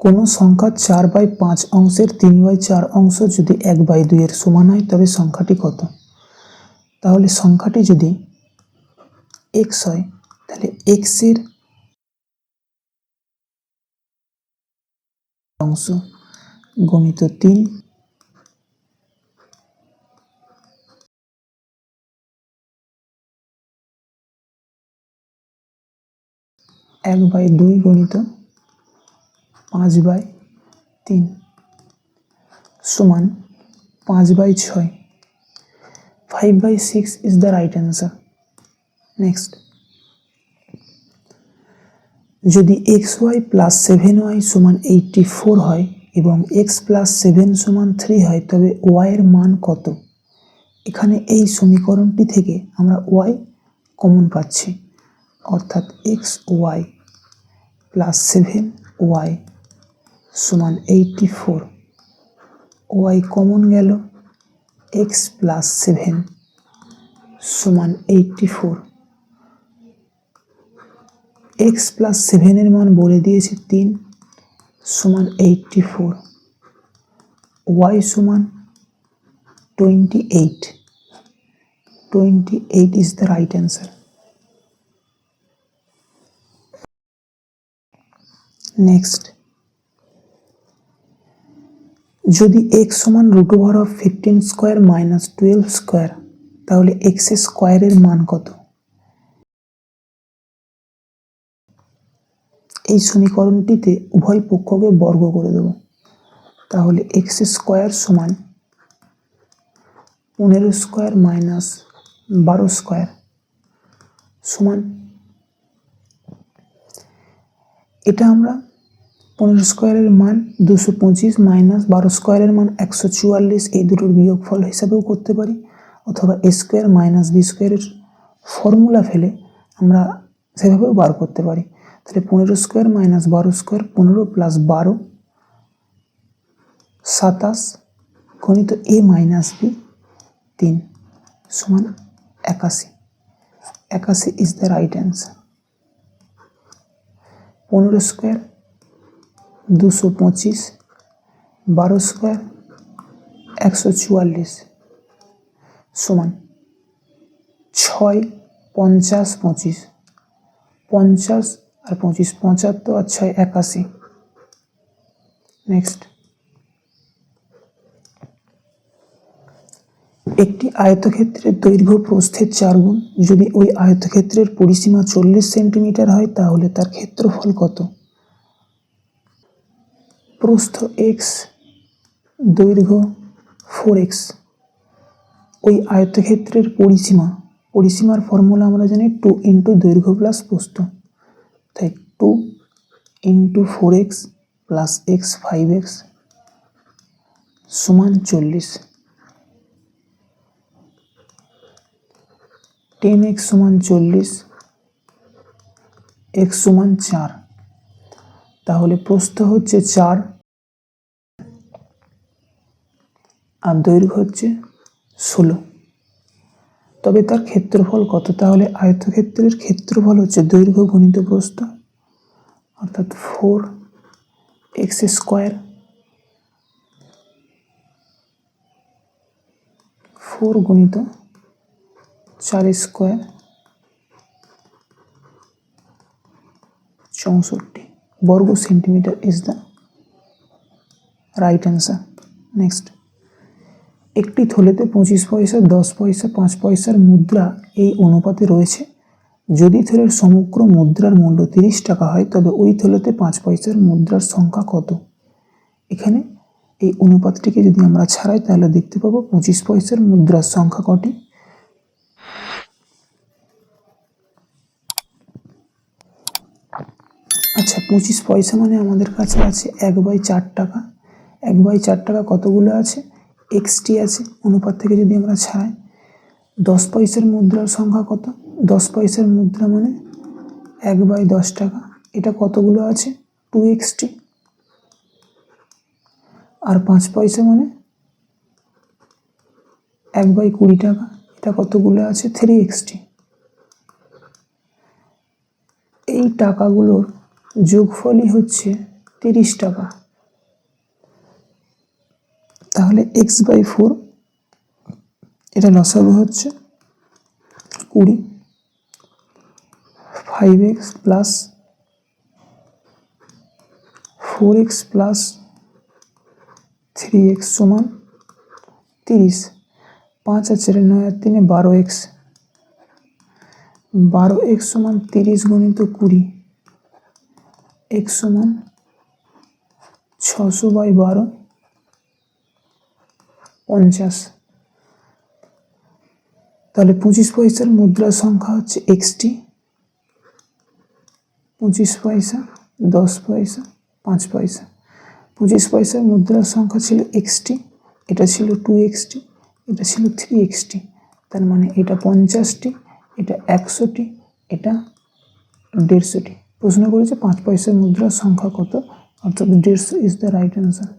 কোনো সংখ্যা চার বাই পাঁচ অংশের তিন বাই চার অংশ যদি এক বাই দুইয়ের সমান হয়, তবে সংখ্যাটি কত? তাহলে সংখ্যাটি যদি এক্স হয়, তাহলে এক্সের অংশ গণিত তিন এক বাই দুই গণিত পাঁচ বাই তিন সমান পাঁচ বাই ছয়। Five by six is the right answer next যদি X Y plus seven Y সমান এইটটি ফোর হয় এবং এক্স প্লাস সেভেন সমান থ্রি হয়, তবে ওয়াইয়ের মান কত? এখানে এই সমীকরণটি থেকে আমরা ওয়াই কমন পাচ্ছি। অর্থাৎ X Y plus seven Y সমান এইটটি ফোর। ওয়াই কমন গেল, এক্স প্লাস সেভেন সমান এইটটি ফোর। এক্স প্লাস সেভেনের মান বলে দিয়েছে তিন সমান এইটটি ফোর। ওয়াই সমান twenty eight. Twenty eight is the right answer. Next. যদি এক্স সমান root over of fifteen square minus twelve square তাহলে এক্স স্কোয়ারের মান কত? এই সমীকরণটিতে উভয় পক্ষকে বর্গ করে দেব। তাহলে এক্স স্কোয়ার সমান পনেরো স্কোয়ার মাইনাস বারো স্কোয়ার সমান। এটা আমরা পনেরো স্কোয়ারের মান দুশো পঁচিশ মাইনাস বারো স্কোয়ারের মান একশো চুয়াল্লিশ, এই দুটোর বিয়োগফল হিসাবেও করতে পারি। অথবা এ স্কোয়ার মাইনাস বি স্কোয়ারের ফর্মুলা ফেলে আমরা সেভাবেও বার করতে পারি। তাহলে পনেরো স্কোয়ার মাইনাস বারো স্কোয়ার পনেরো প্লাস বারো, সাতাশ গণিত এ মাইনাস বি তিন সমান একাশি। একাশি ইজ দ্য রাইট অ্যান্সার পনেরো স্কোয়ার দুশো পঁচিশ বারো স্কোয়ার একশো চুয়াল্লিশ সমান ছয় পঞ্চাশ পঁচিশ, পঞ্চাশ আর পঁচিশ, পঁচাত্তর আর ছয় একাশি। নেক্সট একটি আয়তক্ষেত্রের দৈর্ঘ্য প্রস্থের চার গুণ যদি ওই আয়তক্ষেত্রের পরিসীমা চল্লিশ সেন্টিমিটার হয়, তাহলে তার ক্ষেত্রফল কত? প্রস্থ এক্স দৈর্ঘ্য ফোর এক্স ওই আয়তক্ষেত্রের পরিসীমা, পরিসীমার ফর্মুলা আমরা জানি টু ইন্টু দৈর্ঘ্য প্লাস প্রস্থ। তাই two into four X plus X five X সমান চল্লিশ। টেন এক্স সমান চল্লিশ এক্স সমান চার। তাহলে প্রস্থ হচ্ছে চার আর দৈর্ঘ্য হচ্ছে ষোলো। তবে তার ক্ষেত্রফল কত? তাহলে আয়তক্ষেত্রের ক্ষেত্রফল হচ্ছে দৈর্ঘ্য গণিত প্রস্থ, অর্থাৎ ফোর এক্স স্কোয়ার ফোর গুণিত চার স্কোয়ার চৌষট্টি। বর্গ centimetre is the right answer next একটি থলেতে পঁচিশ পয়সা, দশ পয়সা, পাঁচ পয়সার মুদ্রা এই অনুপাতে রয়েছে। যদি থলের সমগ্র মুদ্রার মূল্য তিরিশ টাকা হয়, তবে ওই থলেতে পাঁচ পয়সার মুদ্রার সংখ্যা কত? এখানে এই অনুপাতটিকে যদি আমরা ছাড়াই, তাহলে দেখতে পাবো পঁচিশ পয়সার মুদ্রার সংখ্যা কটি? আচ্ছা পঁচিশ পয়সা মানে আমাদের কাছে আছে এক বাই চার টাকা। এক বাই চার টাকা কতগুলো আছে? এক্সটি আছে, অনুপাত থেকে যদি আমরা ছাড়াই, দশ পয়সার মুদ্রার সংখ্যা কত? দশ পয়সার মুদ্রা মানে এক বাই দশ টাকা। এটা কতগুলো আছে? টু এক্সটি আর পাঁচ পয়সা মানে এক বাই কুড়ি টাকা। এটা কতগুলো আছে? থ্রি এক্সটি এই টাকাগুলোর যোগফলই হচ্ছে তিরিশ টাকা। তাহলে এক্স বাই ফোর এটা লসাগু হচ্ছে কুড়ি। Five X plus four X plus three X সমান তিরিশ। পাঁচ আর চারে নয় আর তিনে বারো এক্স বারো এক্স সমান তিরিশ গণিত কুড়ি। এক্স সমান ছশো বাই বারো পঞ্চাশ। তাহলে পঁচিশ পয়সার মুদ্রার সংখ্যা হচ্ছে এক্সটি। পঁচিশ পয়সা, দশ পয়সা, পাঁচ পয়সা। পঁচিশ পয়সার মুদ্রার সংখ্যা ছিল এক্সটি, এটা ছিল টু এক্সটি, এটা ছিল থ্রি এক্সটি। তার মানে এটা পঞ্চাশটি, এটা একশোটি, এটা দেড়শোটি। প্রশ্ন করেছে পাঁচ পয়সার মুদ্রার সংখ্যা কত? অর্থাৎ দেড়শো ইজ দ্য রাইট অ্যান্সার